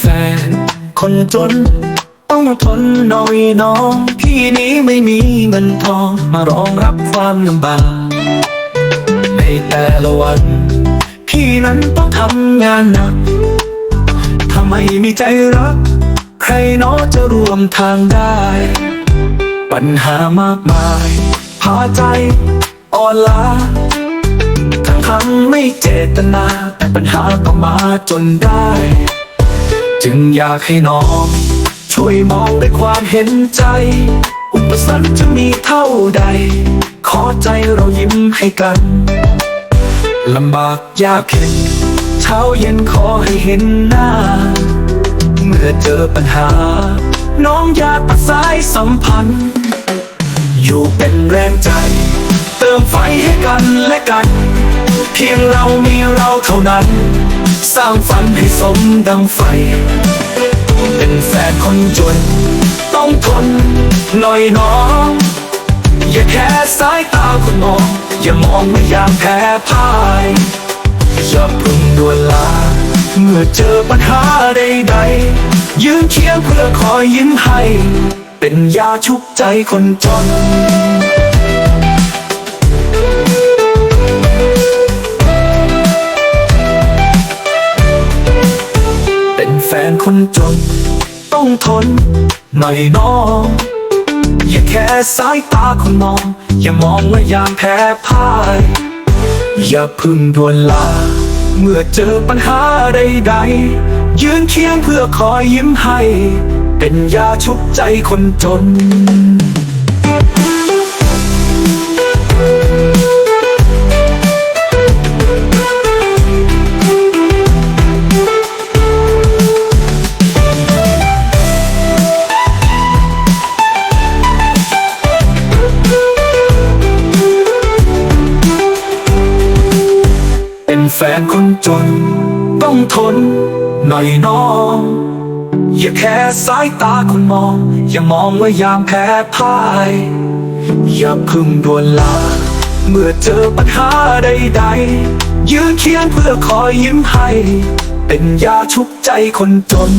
แฟน คนจน ต้องทนหน่อยน้อง พี่นี้ไม่มีเงินทองมารองรับความลำบากในแต่ละวัน พี่นั้นต้องทำงานหนักถ้าไมมีใจรัก ใครน้อจะรวมทางได้ ปัญหามากมายพาใจอ่อนล้าทั้งทั้งไม่เจตนา แต่ปัญหาก็มาจนได้ จึงอยากให้น้อง ช่วยมองด้วยความเห็นใจ อุปสรรคจะมีเท่าใด ขอใจเรายิ้มให้กันลำบากยากเข็นเช้าเย็นขอให้เห็นหน้า เมื่อเจอปัญหา น้องอยากตัดสายสัมพันธ์ อยู่เป็นแรงใจ เติมไฟให้กันและกัน เพียงเรามีเราเท่านั้น สร้างฝันให้สมดังไฟ เป็นแฟนคนจน ต้องทนหน่อยน้อง อย่าแค่สายตาคนมอง อย่ามองว่ายามแพ้พ่ายอย่าพึ่งด่วนลา เมื่อเจอปัญหาใดๆยืนเคียงเพื่อคอยยิ้มให้ เป็นยาชุบใจคนจน จน ต้องทน หน่อยน้อง อย่าแค่สายตาคนมอง อย่ามองว่ายามแพ้พ่าย อย่าพึ่งด่วนลา เมื่อเจอปัญหาใดๆ ยืนเคียงเพื่อคอยยิ้มให้ เป็นยาชุบใจคนจน นแฟนคนจน ต้องทน หน่อยน้อง อย่าแค่สายตาคนมอง อย่ามองว่ายามแพ้พ่าย อย่าพึ่งด่วนลา เมื่อเจอปัญหาใดๆ ยืนเคียงเพื่อคอยยิ้มให้ เป็นยาชุบใจคนจน